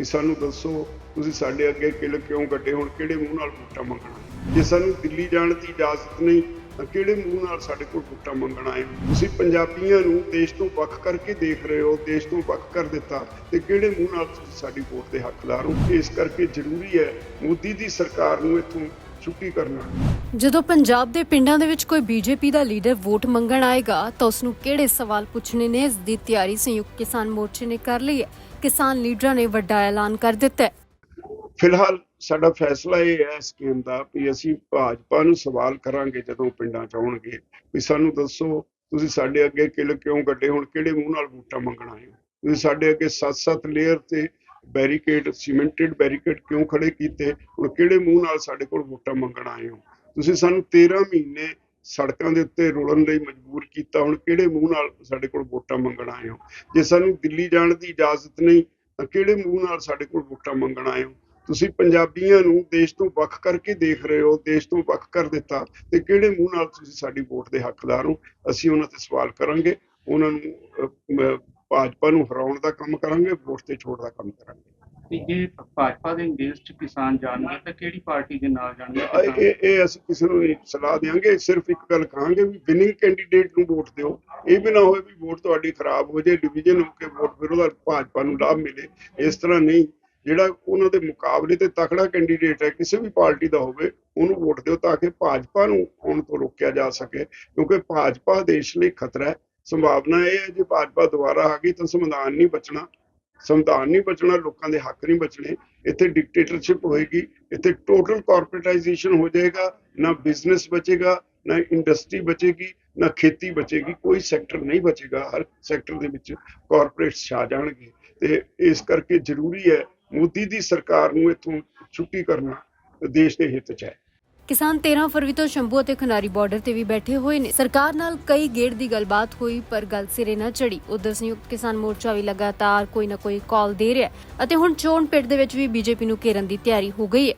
ਵੀ ਸਾਨੂੰ ਦੱਸੋ, ਤੁਸੀਂ ਸਾਡੇ ਅੱਗੇ ਕਿਲ ਕਿਉਂ ਗੱਡੇ ਹੁਣ ਕਿਹੜੇ ਮੂੰਹ ਨਾਲ ਵੋਟਾਂ ਮੰਗਣਾ? ਜੇ ਸਾਨੂੰ ਦਿੱਲੀ ਜਾਣ ਦੀ ਇਜਾਜ਼ਤ ਨਹੀਂ, ਤਾਂ ਕਿਹੜੇ ਮੂੰਹ ਨਾਲ ਸਾਡੇ ਕੋਲ ਵੋਟਾਂ ਮੰਗਣਾ ਹੈ? ਤੁਸੀਂ ਪੰਜਾਬੀਆਂ ਨੂੰ ਦੇਸ਼ ਤੋਂ ਵੱਖ ਕਰਕੇ ਦੇਖ ਰਹੇ ਹੋ, ਦੇਸ਼ ਤੋਂ ਵੱਖ ਕਰ ਦਿੱਤਾ, ਤੇ ਕਿਹੜੇ ਮੂੰਹ ਨਾਲ ਤੁਸੀਂ ਸਾਡੀ ਵੋਟ ਦੇ ਹੱਕਦਾਰ ਹੋ? ਇਸ ਕਰਕੇ ਜ਼ਰੂਰੀ ਹੈ ਮੋਦੀ ਦੀ ਸਰਕਾਰ ਨੂੰ ਇੱਥੋਂ ਛੁੱਟੀ ਕਰਨਾ। ਜਦੋਂ ਪੰਜਾਬ ਦੇ ਪਿੰਡਾਂ ਦੇ ਵਿੱਚ ਕੋਈ ਬੀਜੇਪੀ ਦਾ ਲੀਡਰ ਵੋਟ ਮੰਗਣ ਆਏਗਾ ਤਾਂ ਉਸ ਨੂੰ ਕਿਹੜੇ ਸਵਾਲ ਪੁੱਛਣੇ ਨੇ? ਇਸ ਦੀ ਤਿਆਰੀ ਸੰਯੁਕਤ ਕਿਸਾਨ ਮੋਰਚੇ ਨੇ ਕਰ ਲਈ ਹੈ। ਕਿਸਾਨ ਲੀਡਰਾਂ ਨੇ ਵੱਡਾ ਐਲਾਨ ਕਰ ਦਿੱਤਾ ਹੈ। ਫਿਲਹਾਲ ਸਾਡਾ ਫੈਸਲਾ ਇਹ ਹੈ ਇਸ ਸਕੀਮ ਦਾ ਵੀ ਅਸੀਂ ਭਾਜਪਾ ਨੂੰ ਸਵਾਲ ਕਰਾਂਗੇ ਜਦੋਂ ਪਿੰਡਾਂ ਚ ਆਉਣਗੇ। ਵੀ ਸਾਨੂੰ ਦੱਸੋ ਤੁਸੀਂ ਸਾਡੇ ਅੱਗੇ ਕਿਲ ਕਿਉਂ ਗੱਡੇ? ਹੁਣ ਕਿਹੜੇ ਮੂੰਹ ਨਾਲ ਵੋਟਾਂ ਮੰਗਣ ਆਏ ਹੋ? ਤੁਸੀਂ ਸਾਡੇ ਅੱਗੇ ਸੱਤ-ਸੱਤ ਲੇਅਰ ਤੇ ਬੈਰੀਕੇਡ, ਸੀਮੈਂਟਡ ਬੈਰੀਕੇਡ ਕਿਉਂ ਖੜੇ ਕੀਤੇ? ਹੁਣ ਕਿਹੜੇ ਮੂੰਹ ਨਾਲ ਸਾਡੇ ਕੋਲ ਵੋਟਾਂ ਮੰਗਣ ਆਏ ਹੋ? ਤੁਸੀਂ ਸਾਨੂੰ 13 ਮਹੀਨੇ ਸੜਕਾਂ ਦੇ ਉੱਤੇ ਰੋਲਣ ਲਈ ਮਜਬੂਰ ਕੀਤਾ, ਹੁਣ ਕਿਹੜੇ ਮੂੰਹ ਨਾਲ ਸਾਡੇ ਕੋਲ ਵੋਟਾਂ ਮੰਗਣ ਆਏ ਹੋ? ਜੇ ਸਾਨੂੰ ਦਿੱਲੀ ਜਾਣ ਦੀ ਇਜਾਜ਼ਤ ਨਹੀਂ, ਤਾਂ ਕਿਹੜੇ ਮੂੰਹ ਨਾਲ ਸਾਡੇ ਕੋਲ ਵੋਟਾਂ ਮੰਗਣ ਆਏ ਹੋ? ਤੁਸੀਂ ਪੰਜਾਬੀਆਂ ਨੂੰ ਦੇਸ਼ ਤੋਂ ਵੱਖ ਕਰਕੇ ਦੇਖ ਰਹੇ ਹੋ, ਦੇਸ਼ ਤੋਂ ਵੱਖ ਕਰ ਦਿੱਤਾ, ਤੇ ਕਿਹੜੇ ਮੂੰਹ ਨਾਲ ਤੁਸੀਂ ਸਾਡੀ ਵੋਟ ਦੇ ਹੱਕਦਾਰ ਹੋ? ਅਸੀਂ ਉਹਨਾਂ ਤੇ ਸਵਾਲ ਕਰਾਂਗੇ, ਉਹਨਾਂ ਨੂੰ ਭਾਜਪਾ ਨੂੰ ਹਰਾਉਣ ਦਾ ਕੰਮ ਕਰਾਂਗੇ ਵੋਟ ਤੇ ਛੋੜ ਦਾ ਕੰਮ ਕਰਾਂਗੇ। ਜੇ ਭਾਜਪਾ ਦੇ ਚ ਕਿਸਾਨ ਜਾਣਗੇ ਤਾਂ ਕਿਹੜੀ ਪਾਰਟੀ ਦੇ ਨਾਲ ਜਾਣਗੇ? ਇਹ ਇਹ ਅਸੀਂ ਕਿਸੇ ਨੂੰ ਸਲਾਹ ਦੇਵਾਂਗੇ ਸਿਰਫ ਇੱਕ ਗੱਲ ਕਹਾਂਗੇ ਵੀ ਵਿਨਿੰਗ ਕੈਂਡੀਡੇਟ ਨੂੰ ਵੋਟ ਦਿਓ। ਇਹ ਵੀ ਨਾ ਹੋਵੇ ਵੀ ਵੋਟ ਤੁਹਾਡੀ ਖਰਾਬ ਹੋ ਜਾਏ ਡਿਵੀਜ਼ਨ ਹੋ ਕੇ ਵੋਟ ਫਿਰ ਉਹਦਾ ਭਾਜਪਾ ਨੂੰ ਲਾਭ ਮਿਲੇ। ਇਸ ਤਰ੍ਹਾਂ ਨਹੀਂ ਜਿਹੜਾ ਉਹਨਾਂ ਦੇ ਮੁਕਾਬਲੇ ਤੇ ਤਕੜਾ ਕੈਂਡੀਡੇਟ ਹੈ ਕਿਸੇ ਵੀ ਪਾਰਟੀ ਦਾ ਹੋਵੇ ਉਹਨੂੰ ਵੋਟ ਦਿਓ ਤਾਂ ਕਿ ਭਾਜਪਾ ਨੂੰ ਆਉਣ ਤੋਂ ਰੋਕਿਆ ਜਾ ਸਕੇ। ਕਿਉਂਕਿ ਭਾਜਪਾ ਦੇਸ਼ ਲਈ ਖਤਰਾ ਹੈ। ਸੰਭਾਵਨਾ ਇਹ ਹੈ, ਜੇ ਭਾਜਪਾ ਦੁਬਾਰਾ ਆ ਗਈ ਤਾਂ ਸੰਵਿਧਾਨ ਨਹੀਂ ਬਚਣਾ। ਸੰਵਿਧਾਨ ਨਹੀਂ ਬਚਣਾ, ਲੋਕਾਂ ਦੇ ਹੱਕ ਨਹੀਂ ਬਚਣੇ। ਇੱਥੇ ਡਿਕਟੇਟਰਸ਼ਿਪ ਹੋਏਗੀ, ਇੱਥੇ ਟੋਟਲ ਕਾਰਪੋਰੇਟਾਈਜੇਸ਼ਨ ਹੋ ਜਾਏਗਾ। ਨਾ ਬਿਜ਼ਨਸ ਬਚੇਗਾ, ਨਾ ਇੰਡਸਟਰੀ ਬਚੇਗੀ, ਨਾ ਖੇਤੀ ਬਚੇਗੀ, ਕੋਈ ਸੈਕਟਰ ਨਹੀਂ ਬਚੇਗਾ। ਹਰ ਸੈਕਟਰ ਦੇ ਵਿੱਚ ਕਾਰਪੋਰੇਟਸ ਛਾ ਜਾਣਗੇ। ਤੇ ਇਸ ਕਰਕੇ ਜ਼ਰੂਰੀ ਹੈ, ਮੋਦੀ ਦੀ ਸਰਕਾਰ ਨੂੰ ਇੱਥੋਂ ਛੁੱਟੀ ਕਰਨਾ, ਦੇਸ਼ ਦੇ ਹਿੱਤ 'ਚ ਹੈ। ਕਿਸਾਨ 13 ਫਰਵਰੀ ਤੋਂ ਸ਼ੰਭੂ ਅਤੇ ਖਨਾਰੀ ਬਾਰਡਰ ਤੇ ਵੀ ਬੈਠੇ ਹੋਏ ਨੇ। ਸਰਕਾਰ ਨਾਲ ਕਈ ਗੇੜ ਦੀ ਗੱਲਬਾਤ ਹੋਈ, ਪਰ ਗੱਲ ਸਿਰੇ ਨਾ ਚੜੀ ਉਧਰ ਸੰਯੁਕਤ ਕਿਸਾਨ ਮੋਰਚਾ ਵੀ ਲਗਾਤਾਰ ਕੋਈ ਨਾ ਕੋਈ ਕਾਲ ਦੇ ਰਿਹਾ ਅਤੇ ਹੁਣ ਚੋਣ ਪਿੰਡ ਦੇ ਵਿੱਚ ਵੀ ਬੀਜੇਪੀ ਨੂੰ ਘੇਰਨ ਦੀ ਤਿਆਰੀ ਹੋ ਗਈ ਹੈ।